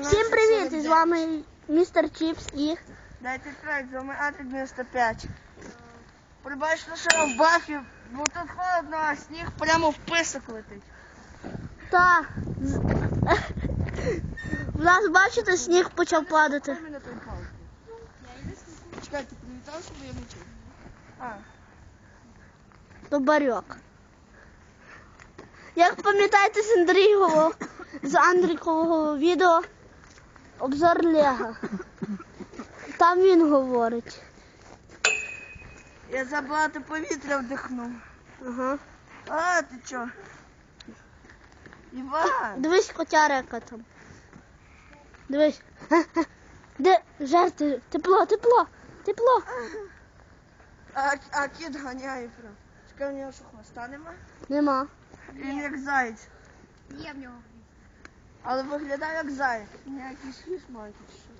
Всім привіт! З вами містер Чіпс і Дайте трек, з вами Атрик 95. Прибачте, що я в бафі, бо тут холодно, а сніг прямо в писок летить. та в нас бачите, сніг почав падати. Чекайте, привітав, щоб я не чув. А, То барьок. Як пам'ятаєте з Андрійового, з Андрікового відео обзор Лего. Там він говорить. я забагато повітря вдихнув. Ага. А, ти чо? Іван! Дивись котяра яка там. Дивись. Де жарти? Тепло, тепло, тепло. А, а кіт ганяє прям. Чекай, у нього що хвоста нема? Нема. Він як заєць. Є в нього. Але виглядає як заєць. Ніякий швіж має тут що.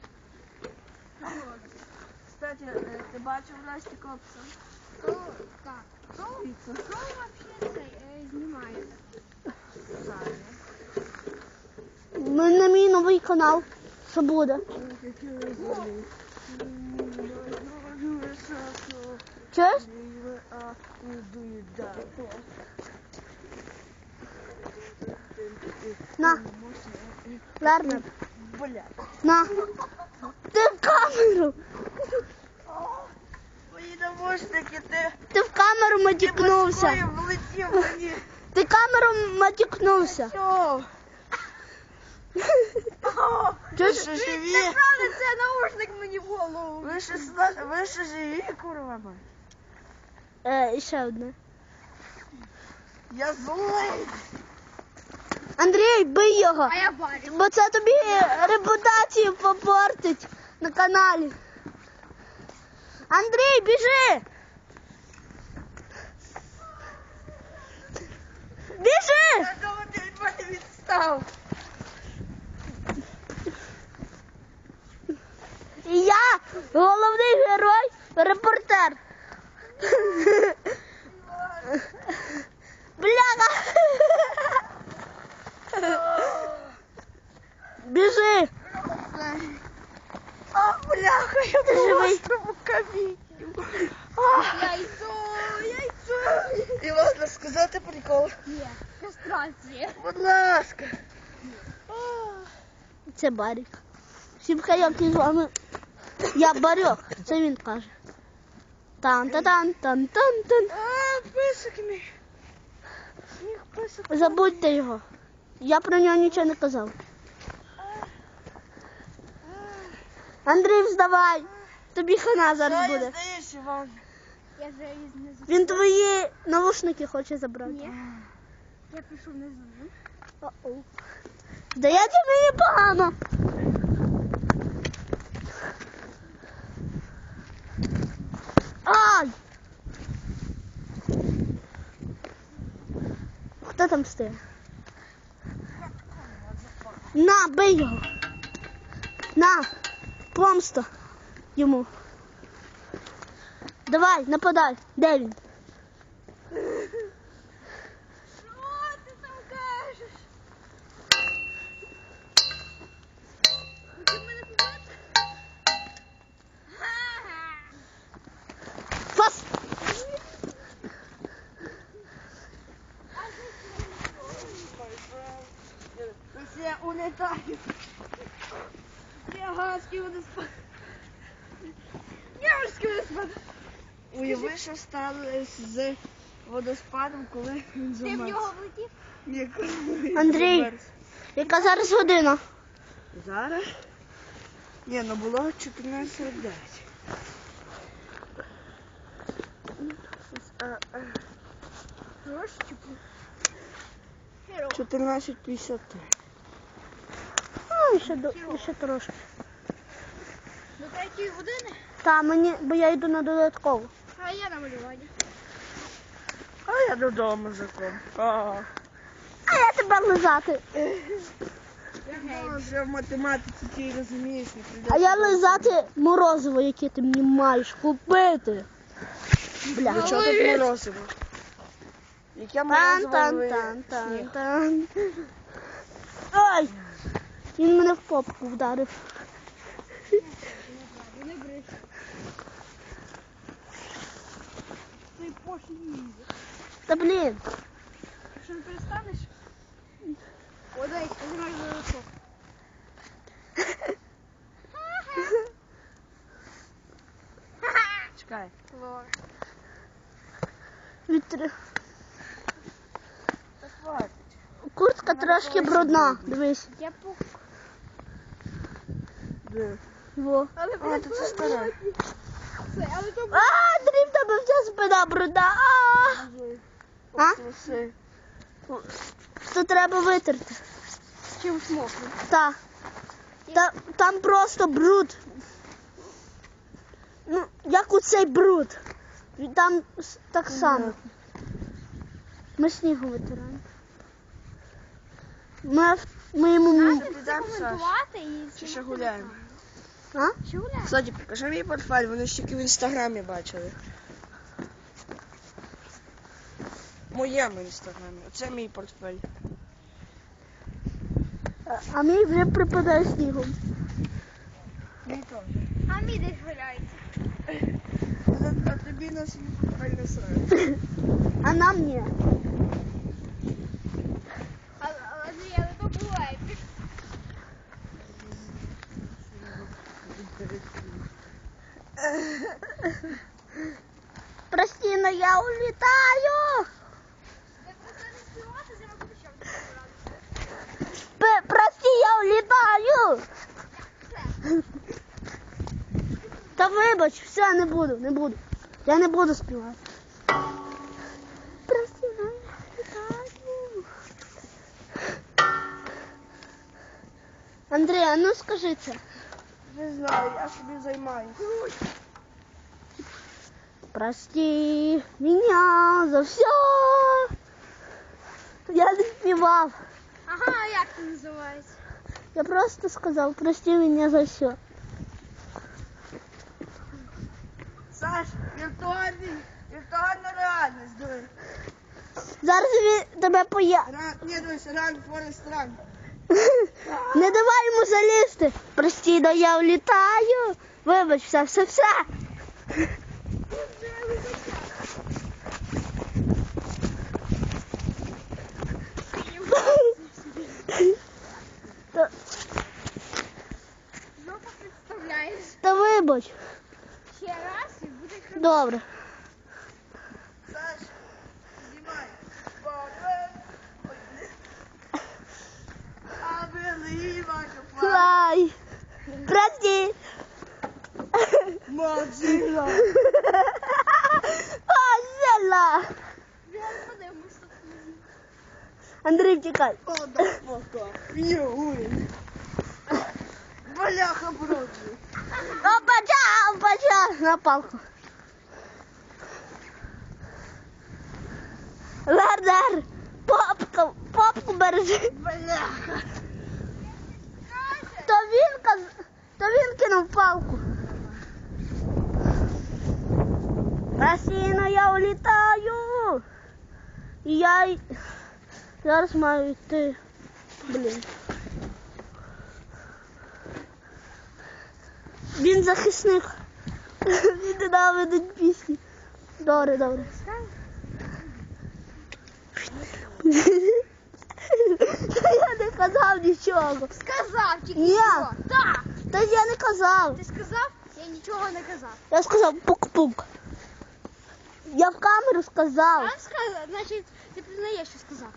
Кстати, е, ти бачив Расті Копса? Хто? Так. Хто? Піцу. Хто взагалі цей е, знімає? Ну, на мій новий канал. Що буде? Чуєш? На, Лернер. Бля. На. Ти в камеру. Мої навушники, ти Ти в камеру матюкнувся. Ой, влетів мені. Ти камеру матюкнувся. Що? Чуєш? що живі? Правда, це наушник мені в голову. Ви ще, ви ще живі, курва? Е, ще одне. Я злий. Андрій, бий його. А я бачу. Бо це тобі репутацію попортить на каналі. Андрій, біжи! Біжи! Я думаю, ти від мене відстав. І я головний герой, репортер. Бляха! Біжи! А, бляха, я Ти живий? в камінь. Яйцо, яйцо. І можна сказати прикол. Є. Кастрація. Будь ласка. Це Барік. Всім хайок і з вами. Я Барьок, це він каже. тан та тан тан тан тан А, писок мій. Забудьте його. Я про нього нічого не казав. Андрій, вставай. Тобі хана зараз Що я буде. здаєш, Іван? Я вже із внизу. Він твої навушники хоче забрати. Ні. Я пішов внизу. О-оу. Здається, мені погано. Ай! Хто там стоїть? На, бий його. На, помста йому. Давай, нападай. Де він? Що! Я. Ніагарський водоспад. Ніагарський водоспад. Уяви, що сталося з водоспадом, коли він Ти в замерз. нього влетів? Ні, коли він Андрій. замерз. Яка зараз година? Зараз? Ні, ну було 14.09. А, а, чи 14.53. Ну, ще, до- ще трошки. До третьої години? Та мені, бо я йду на додаткову. А я на малюванні. А я додому закон. А, А я тебе лизати. я вже в математиці ти розумієш, не прийдеться. А я лизати морозиво, яке ти мені маєш купити. Бля. Ну, чого тут морозиво? Яке Тан морозиво тан ви- тан тан сніг? тан. Ой! Він мене в попку вдарив. Не бриш. Ти пошлі. Та блін. Якщо не перестанеш? О, дай, ти знаєш за лицо. Чекай. Вітер. Та хватить. Куртка трошки брудна. Дивись. Я по... Де? Во. Але, А, то це старе. Це, але то А, Андрій, тебе вся спина брудна. А, А? Це треба витерти. чим смокнув. Та. Та, там просто бруд. Ну, як у цей бруд. І Там так само. Ми снігу витираємо. Ми, ми йому... Саш? коментувати і... Чи ще гуляємо? А? Гуляємо? Кстати, покажи мій портфель, вони ж тільки в інстаграмі бачили. В моєму інстаграмі. Оце мій портфель. А- А мій вже припадає снігом. Мій теж. А мій десь гуляється. А, а тобі на свій портфель не срає. А нам ні. Але, але, ні, але то буває. Прости, но я улетаю. П- прости, я улетаю. Та вибач, все, не буду, не буду. Я не буду співати. Прости, я улетаю. Андрій, а ну скажи це. Не знаю, я собі займаюся. Прости меня за все. Я не співав. Ага, а як це називається? Я просто сказав, прости меня за все. Саш, віртуальний, віртуальна реальність, диви. Зараз він тебе поя. Ран, ні, дивись, ран, Форест, ран. Не давай йому залізти. Прости, но я улітаю. Вибач, все, все, все. Та, Жопа представляєш. та вибач. Ще раз і буде круто. Добре. Я подивимося. Андрій, тікай. О, да пока. Бляха броді. Опача, опача. На палку. Лардар. Попку, попку бережи. Бляха. То він, каз- то він кинув палку. Росіно, я улітаю. І я зараз маю йти. Блін. Він захисник. Він ненавидить пісні. Добре, добре. Я не казав нічого. Сказав тільки Ні. що. Так. Та я не казав. Ти сказав? Я нічого не казав. Я сказав пук-пук. Я в камеру сказав. А сказав, значить, ти признаєш, що сказав.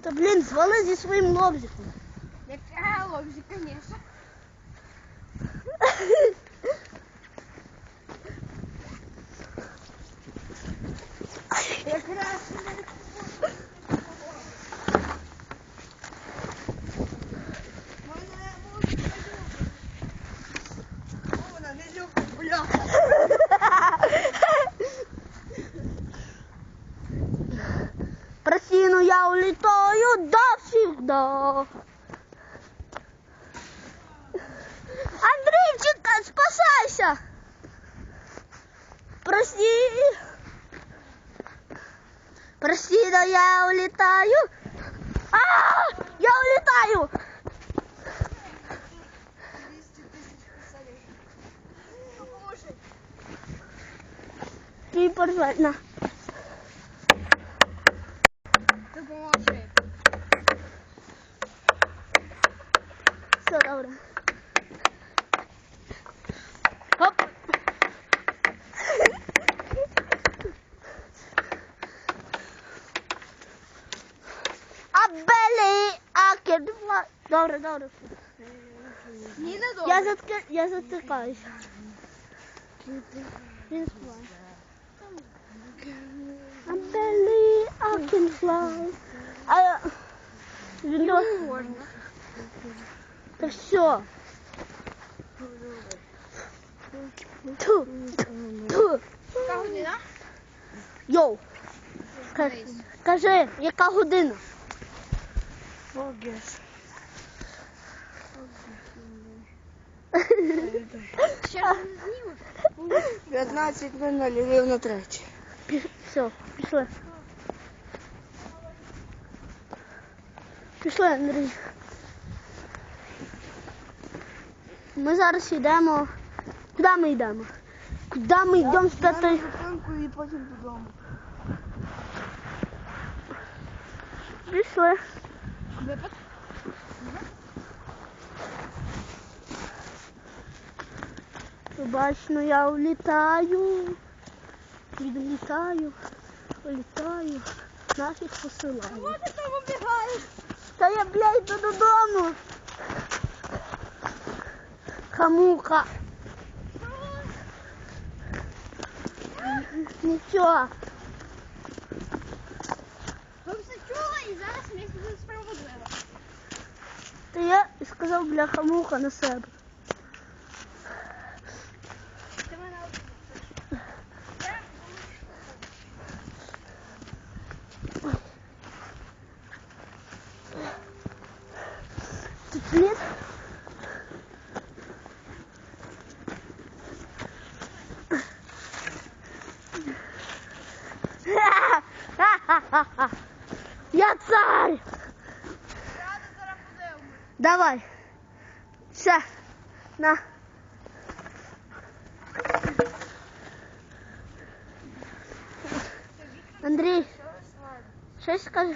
Та блін, звали зі своїм лобзиком. Як е, лобзик, звісно. Якраз Все добре. Оп. Абелі, акердва. Добре, добре. Ні, не Я затки, я затикаюся. Він співає. Абелі, акенфлай. А він до... Та все. Ту, ту. Яка година? Йоу. Ка- Кажи, яка година? Фогес. Ще раз не знімеш? 15 минуль, рівно третє. Все, пішли. Пішли, Андрій. Ми зараз йдемо. Куди ми йдемо? Куди ми йдемо з зупинку і потім додому. Пішли. Випад. Побачно, я улітаю. Відлітаю, улітаю, нафіг посилаю. Чого ти там убігаєш? Та я, блядь, йду додому. Хамуха. Нічого. Ви все чули і зараз ми сюди справедливо. Та я і сказав бляха муха на себе. Андрій, щось скажи.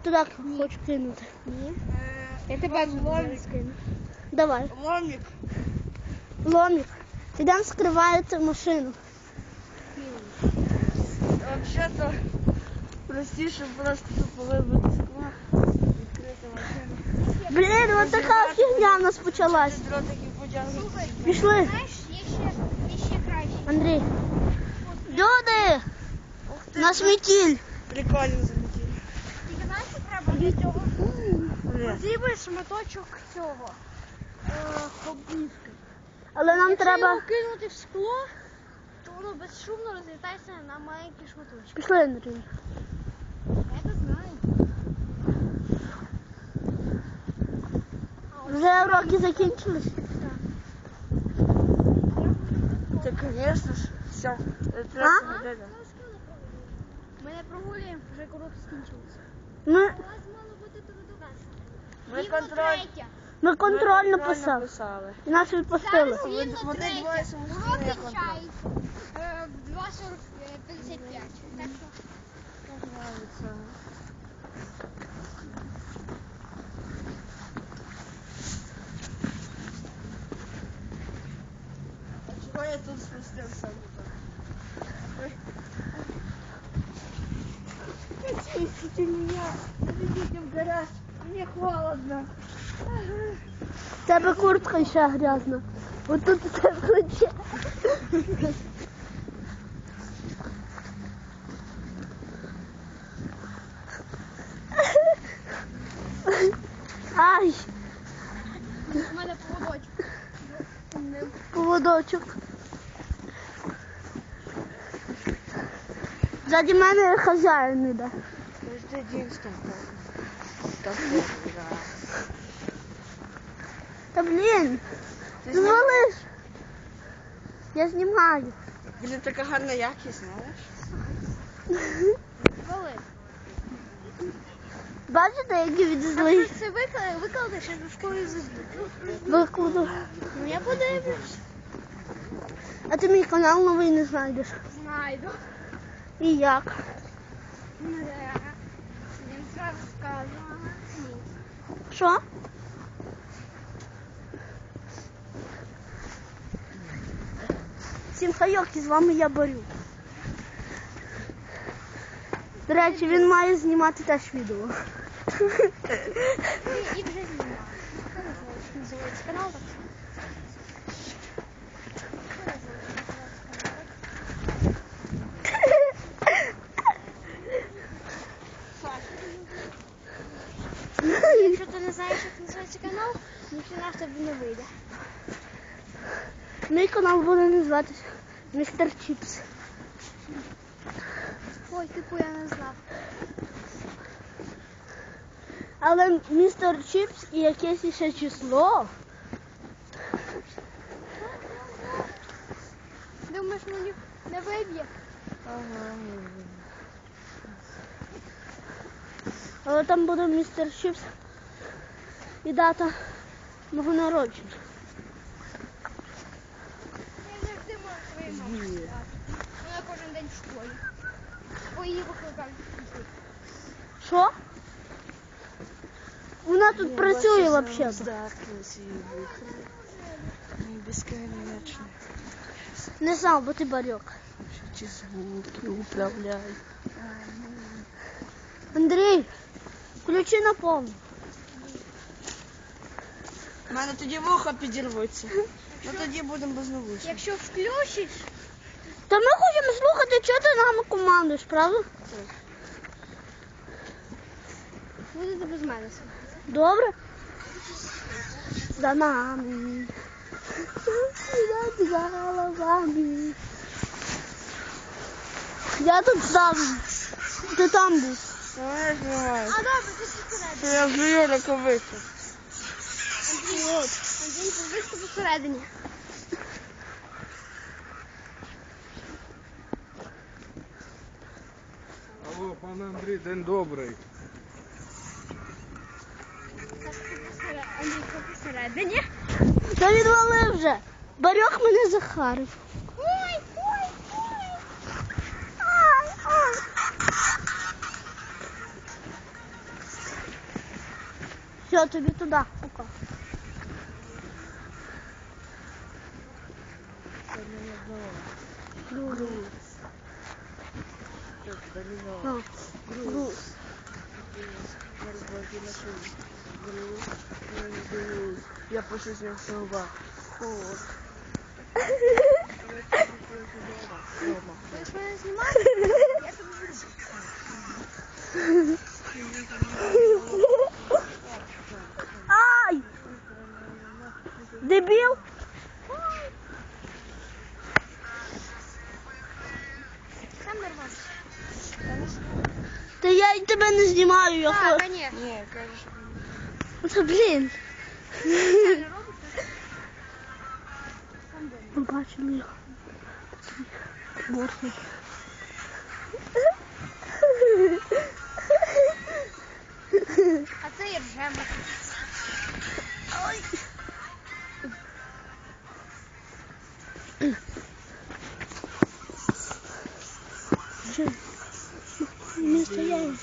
Я туди хочу кинути. Ні. Я тебе ломик. Скину. Давай. Ломик. Ломик. Ідемо скривати машину. Взагалі-то простіше просто тупо вибити скло, відкрити машину. Блін, от така фігня в нас почалась. Дротики потягнути. Пішли. Знаєш, є ще, є ще краще. Андрій. Люди! Ух ти, Наш метіль. прикольно залетіли. Тільки знаєш, Цього? Блін. Шматочок цього. Е, хобівки. Але нам Якщо треба. його кинути в скло, то воно безшумно розлітається на маленькі шматочки. Пішли, Андрій. Я це знаю. Вже уроки закінчились. Та, звісно ж, все. А? Ми не прогулюємо, вже коротко скінчилося. Ми, У вас мало бути трудовець. Ми контроль. ми контрольно Ми писали. писали. І нас відпустили. Зараз рівно Вони третя. самостійно, Урок я контроль. кінчається е, в 2.55. Так що А чого я тут спустився? Ой. Ищите меня, заведите в гараж, мне холодно. У тебе куртка ще грязна. Вот тут у тебе. Ай! У мене поводочок. Поводочок. Заді мене хазяїн іде. Каждый день с тобой. Такой раз. Та блін, Ти звалиш. Я знімаю. Блін, така гарна якість, знаєш? Коли? Бачите, які відзли? ти це виклади, викладеш, я в школі забуду. Викладу. Ну я подивлюсь. А ти мій канал новий не знайдеш. Знайду. І як? Ну, да. Він зразу скаже. Ні. Що? Всім хайок, і з вами я борю. До речі, він має знімати теж відео. І, вже знімає. Називається канал так? Як називається канал, так? Якщо ти не знаєш, як називається канал, ніхіна в тобі не вийде. Мій канал буде називатися Містер Чіпс. Ой, типу я не знав. Але містер Чіпс і якесь ще число. Думаєш, мені не виб'є? Ага. Але там буде містер Чіпс і дата мого народження. Я завжди можу своїй мамі сказати. Вона кожен день в школі. Бо її викликають. Що? Вона тут працює взагалі. Здатність і вихід. Не безконечно. Не знав, бо ти барьок. Ці звуки управляй. Андрій, включи на повну. У мене тоді вуха підірвуться. Ну тоді будемо без навушників. Якщо включиш, Та ми хочемо слухати, що ти нам командуєш, правда? будете без мене. Добре? За нами. Над головами. Я тут сам. Ти там був. А добре, ти посередині. Я жую раковицю. От. Андрій. Алло, пане Андрій, день добрий. Андрій, посередині. Та відвали вже. Барьок мене захарив. Ой, ой, ой. Ай, ай. Все, тобі туди. Пока. Груз. Ну, груз. Я пишу з ним слова. Будеш мене знімати? Та я й тебе не знімаю, я хочу. конечно. Ні, кажеш. Та блін. Робиш? Побачимо їх. Бортний. А це і ржемо. Що? Місто є.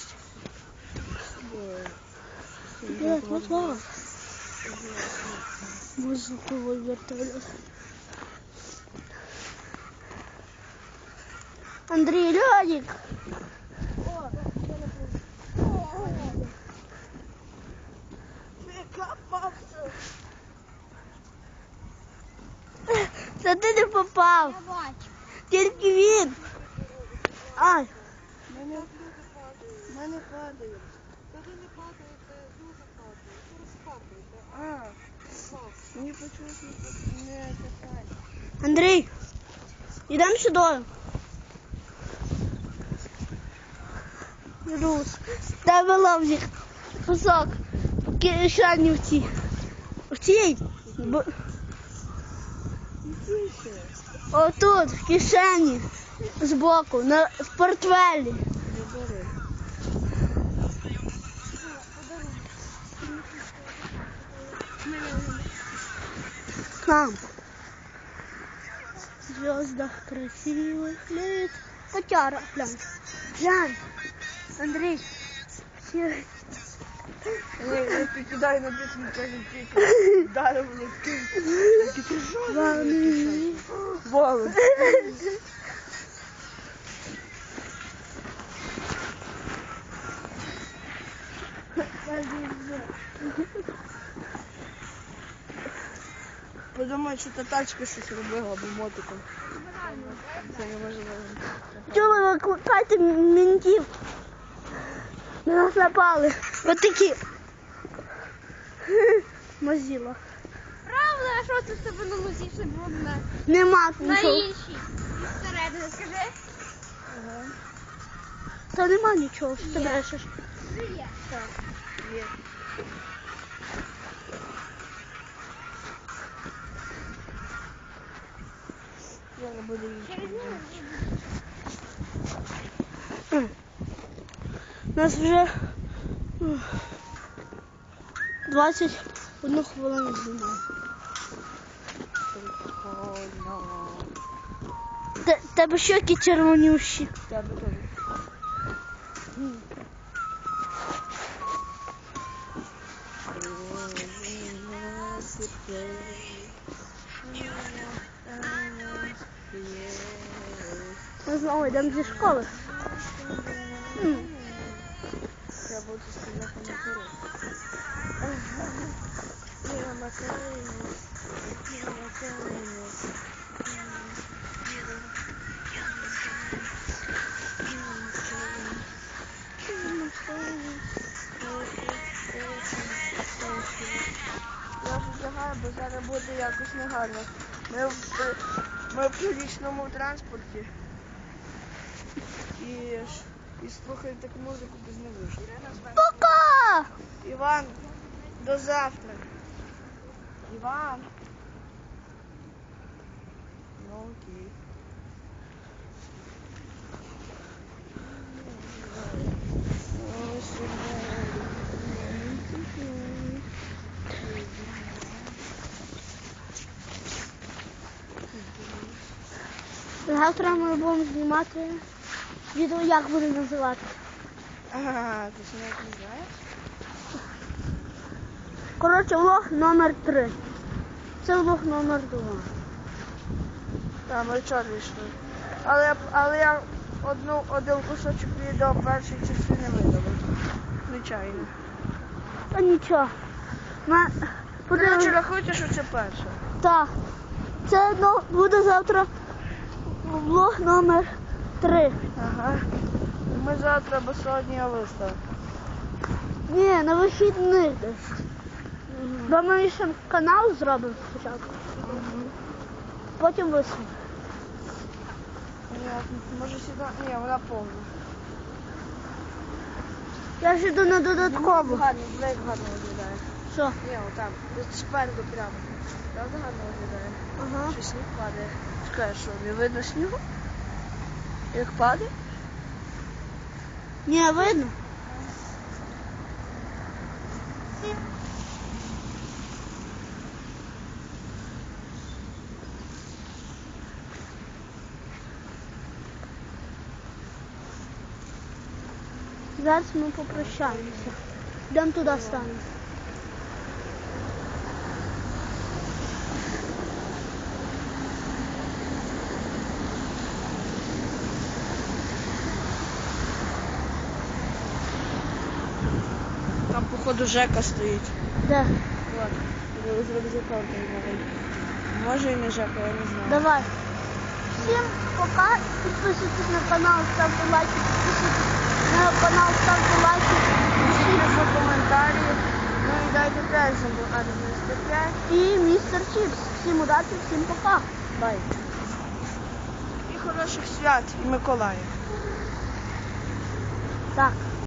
Де козла? Воздуховий вертольот. Андрій Льодик. Та ти не попав. Я бачу. Тільки він. Ай. Мене мене падає. Коли не падає, це дуже падає. Розкапуєте. А, мені почулось не, не касання. Андрій, йдемо сюди. Рус. Тебе ловзик. Кусок. В кишені в цій. В цій. Б- Отут, в кишені. Збоку, на в портфелі. Нам. В звездах красивых лиц. Котяра, глянь. Глянь. Андрей. Все. Не підкидай на десь мені каже, тільки вдарив в лотки. Такі ти. Волос. Подумай, що та тачка щось робила або мотиком. Це неможливо. Чого ви викликайте ментів? На нас напали. От такі. Мазіла. Правда, а що це в тебе на носі ще брудне? Нема На нічого. іншій. Всередині, скажи. Та нема нічого, що ти брешеш. Є. Є. буду їсти. Через нього Нас вже м, 21 хвилину знімає. Прикольно. Те- Тебе щоки червонющі. Тебе теж. Ми знову йдемо зі школи. Я буду сказати на порог. Я Макаренець, я Макаренець. Я вдягаю, бо зараз буде якось негарно. Ми ми в публічному транспорті. І, і слухаємо таку музику без навушників. Пока! Іван, до завтра. Іван. Ну окей. Завтра ми будемо знімати відео, як буде називати. Ага, ти ще навіть не знаєш? Коротше, влог номер 3. Це влог номер 2. Так, ми вчора йшли. Але, я- але я одну, один кусочок відео першої частини видалив. Звичайно. Та нічого. Ми Коротше, будемо... рахуйте, що це перше. Так. Це ну, буде завтра влог номер 3. Ага. Ми завтра або сьогодні я виставив. Ні, на вихідних десь. Бо ми ще канал зробимо спочатку. Потім висунемо. Понятно. Може сюди? Ні, вона повна. Я ж йду на додаткову. Гарно, блейк гарно виглядає. Що? Ні, отам. Спереду прямо. Правда гарно виглядає? Ага. Що сніг падає. Чекай, що, не видно снігу? Як падає? Ні, видно. Зараз ми попрощаємося. Йдемо туди станемо. Там, походу, Жека стоїть. Де? Вот. З рюкзаком новий. Може і не Жека, я не знаю. Давай. Всім пока. Підписуйтесь на канал, ставте лайки, підписуйтесь на канал, ставте лайки. Пишіть в коментарі. Ну і дайте теж за 95. І містер Чіпс. Всім удачі, всім пока. Бай. І хороших свят і Миколая. Так.